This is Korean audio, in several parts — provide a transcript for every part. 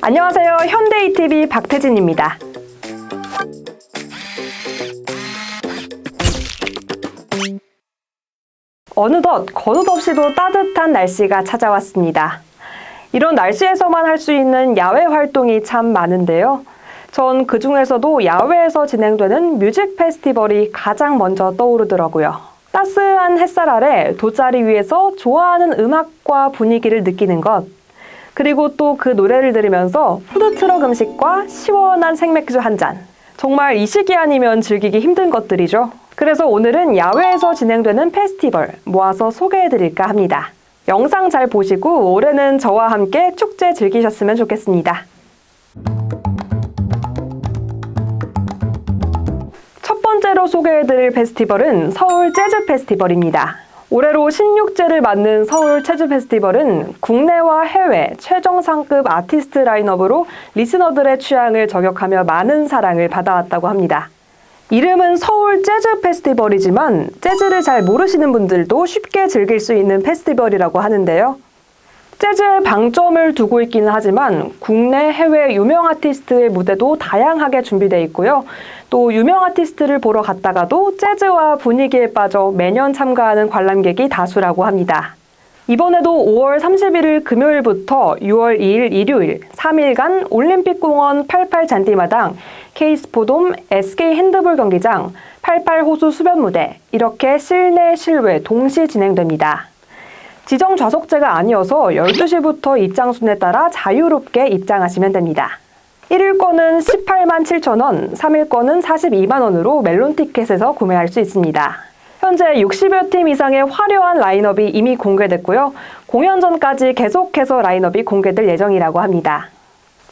안녕하세요. 현대이TV 박태진입니다. 어느덧 거듭 없이도 따뜻한 날씨가 찾아왔습니다. 이런 날씨에서만 할 수 있는 야외 활동이 참 많은데요. 전 그 중에서도 야외에서 진행되는 뮤직 페스티벌이 가장 먼저 떠오르더라고요. 따스한 햇살 아래 돗자리 위에서 좋아하는 음악과 분위기를 느끼는 것. 그리고 또 그 노래를 들으면서 푸드트럭 음식과 시원한 생맥주 한 잔. 정말 이 시기 아니면 즐기기 힘든 것들이죠. 그래서 오늘은 야외에서 진행되는 페스티벌 모아서 소개해 드릴까 합니다. 영상 잘 보시고 올해는 저와 함께 축제 즐기셨으면 좋겠습니다. 첫 번째로 소개해 드릴 페스티벌은 서울 재즈 페스티벌입니다. 올해로 16제를 맞는 서울 재즈 페스티벌은 국내와 해외 최정상급 아티스트 라인업으로 리스너들의 취향을 저격하며 많은 사랑을 받아왔다고 합니다. 이름은 서울 재즈 페스티벌이지만 재즈를 잘 모르시는 분들도 쉽게 즐길 수 있는 페스티벌이라고 하는데요. 재즈에 방점을 두고 있기는 하지만 국내 해외 유명 아티스트의 무대도 다양하게 준비되어 있고요. 또 유명 아티스트를 보러 갔다가도 재즈와 분위기에 빠져 매년 참가하는 관람객이 다수라고 합니다. 이번에도 5월 31일 금요일부터 6월 2일 일요일 3일간 올림픽공원 88 잔디마당, K스포돔, SK 핸드볼 경기장, 88 호수 수변무대 이렇게 실내 실외 동시 진행됩니다. 지정 좌석제가 아니어서 12시부터 입장 순에 따라 자유롭게 입장하시면 됩니다. 1일권은 18만 7천 원, 3일권은 42만 원으로 멜론 티켓에서 구매할 수 있습니다. 현재 60여 팀 이상의 화려한 라인업이 이미 공개됐고요. 공연 전까지 계속해서 라인업이 공개될 예정이라고 합니다.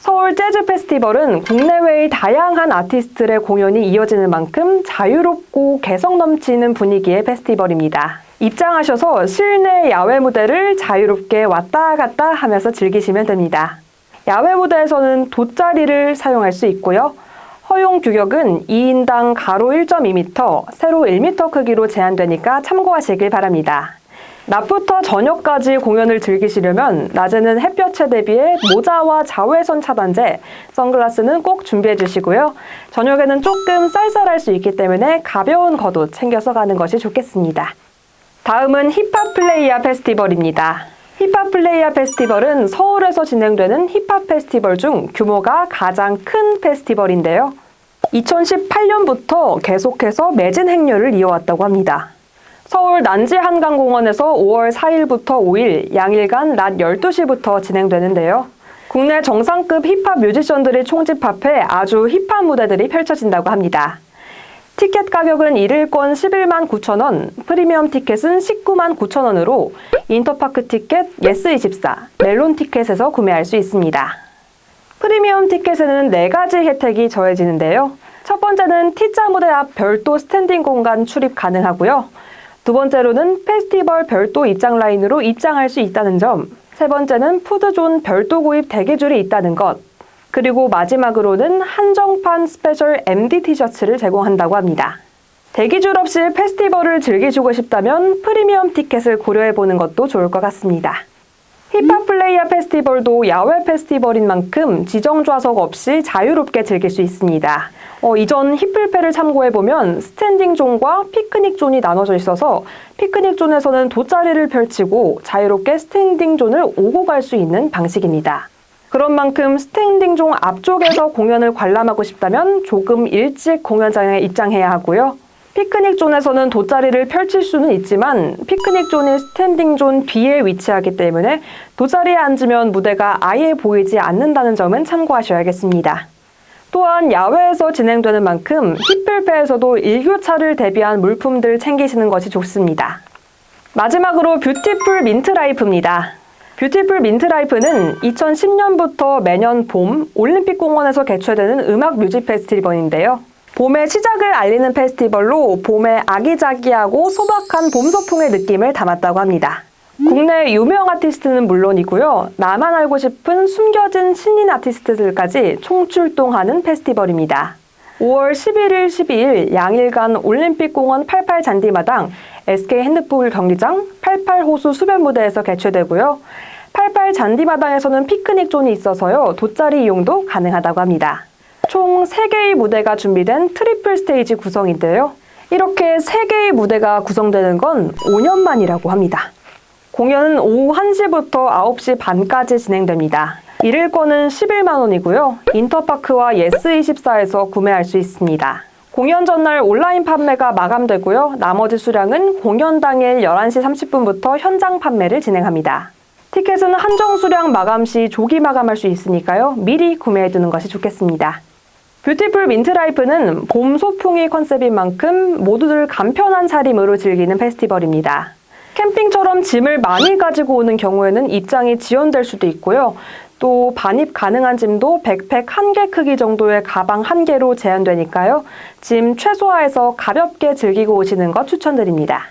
서울 재즈 페스티벌은 국내외의 다양한 아티스트의 공연이 이어지는 만큼 자유롭고 개성 넘치는 분위기의 페스티벌입니다. 입장하셔서 실내 야외 무대를 자유롭게 왔다 갔다 하면서 즐기시면 됩니다. 야외 무대에서는 돗자리를 사용할 수 있고요. 허용 규격은 2인당 가로 1.2m, 세로 1m 크기로 제한되니까 참고하시길 바랍니다. 낮부터 저녁까지 공연을 즐기시려면 낮에는 햇볕에 대비해 모자와 자외선 차단제, 선글라스는 꼭 준비해 주시고요. 저녁에는 조금 쌀쌀할 수 있기 때문에 가벼운 겉옷 챙겨서 가는 것이 좋겠습니다. 다음은 힙합 플레이야 페스티벌입니다. 힙합 플레이야 페스티벌은 서울에서 진행되는 힙합 페스티벌 중 규모가 가장 큰 페스티벌인데요. 2018년부터 계속해서 매진 행렬을 이어왔다고 합니다. 서울 난지 한강공원에서 5월 4일부터 5일 양일간 낮 12시부터 진행되는데요. 국내 정상급 힙합 뮤지션들이 총집합해 아주 힙합 무대들이 펼쳐진다고 합니다. 티켓 가격은 1일권 11만 9천 원, 프리미엄 티켓은 19만 9천 원으로 인터파크 티켓, 예스24, 멜론 티켓에서 구매할 수 있습니다. 프리미엄 티켓에는 4가지 혜택이 더해지는데요. 첫 번째는 T자 무대 앞 별도 스탠딩 공간 출입 가능하고요. 두 번째로는 페스티벌 별도 입장 라인으로 입장할 수 있다는 점. 세 번째는 푸드존 별도 구입 대기줄이 있다는 것. 그리고 마지막으로는 한정판 스페셜 MD 티셔츠를 제공한다고 합니다. 대기줄 없이 페스티벌을 즐기시고 싶다면 프리미엄 티켓을 고려해보는 것도 좋을 것 같습니다. 힙합 플레이어 페스티벌도 야외 페스티벌인 만큼 지정 좌석 없이 자유롭게 즐길 수 있습니다. 어, 이전 힙플패를 참고해보면 스탠딩 존과 피크닉 존이 나눠져 있어서 피크닉 존에서는 돗자리를 펼치고 자유롭게 스탠딩 존을 오고 갈 수 있는 방식입니다. 그런 만큼 스탠딩 존 앞쪽에서 공연을 관람하고 싶다면 조금 일찍 공연장에 입장해야 하고요. 피크닉 존에서는 돗자리를 펼칠 수는 있지만 피크닉 존이 스탠딩 존 뒤에 위치하기 때문에 돗자리에 앉으면 무대가 아예 보이지 않는다는 점은 참고하셔야겠습니다. 또한 야외에서 진행되는 만큼 힙플페에서도 일교차를 대비한 물품들 챙기시는 것이 좋습니다. 마지막으로 뷰티풀 민트라이프입니다. 뷰티풀 민트라이프는 2010년부터 매년 봄 올림픽공원에서 개최되는 음악 뮤직 페스티벌인데요. 봄의 시작을 알리는 페스티벌로 봄의 아기자기하고 소박한 봄 소풍의 느낌을 담았다고 합니다. 국내 유명 아티스트는 물론이고요. 나만 알고 싶은 숨겨진 신인 아티스트들까지 총출동하는 페스티벌입니다. 5월 11일, 12일 양일간 올림픽공원 88 잔디마당 SK 핸드볼 경기장 88 호수 수변 무대에서 개최되고요. 88 잔디마당에서는 피크닉 존이 있어서요. 돗자리 이용도 가능하다고 합니다. 총 3개의 무대가 준비된 트리플 스테이지 구성인데요. 이렇게 3개의 무대가 구성되는 건 5년 만이라고 합니다. 공연은 오후 1시부터 9시 반까지 진행됩니다. 일일권은 11만 원이고요. 인터파크와 예스24에서 구매할 수 있습니다. 공연 전날 온라인 판매가 마감되고요. 나머지 수량은 공연 당일 11시 30분부터 현장 판매를 진행합니다. 티켓은 한정 수량 마감 시 조기 마감할 수 있으니까요. 미리 구매해 두는 것이 좋겠습니다. 뷰티풀 민트라이프는 봄 소풍이 컨셉인 만큼 모두들 간편한 차림으로 즐기는 페스티벌입니다. 캠핑처럼 짐을 많이 가지고 오는 경우에는 입장이 지연될 수도 있고요. 또 반입 가능한 짐도 백팩 한 개 크기 정도의 가방 한 개로 제한되니까요. 짐 최소화해서 가볍게 즐기고 오시는 것 추천드립니다.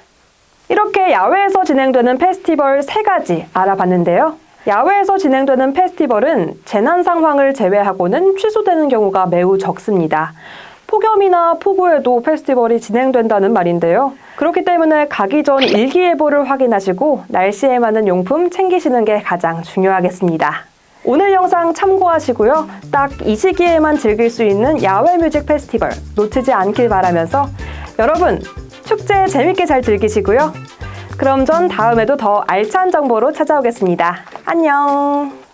이렇게 야외에서 진행되는 페스티벌 세 가지 알아봤는데요. 야외에서 진행되는 페스티벌은 재난 상황을 제외하고는 취소되는 경우가 매우 적습니다. 폭염이나 폭우에도 페스티벌이 진행된다는 말인데요. 그렇기 때문에 가기 전 일기예보를 확인하시고 날씨에 맞는 용품 챙기시는 게 가장 중요하겠습니다. 오늘 영상 참고하시고요. 딱 이 시기에만 즐길 수 있는 야외 뮤직 페스티벌 놓치지 않길 바라면서 여러분 축제 재밌게 잘 즐기시고요. 그럼 전 다음에도 더 알찬 정보로 찾아오겠습니다. 안녕!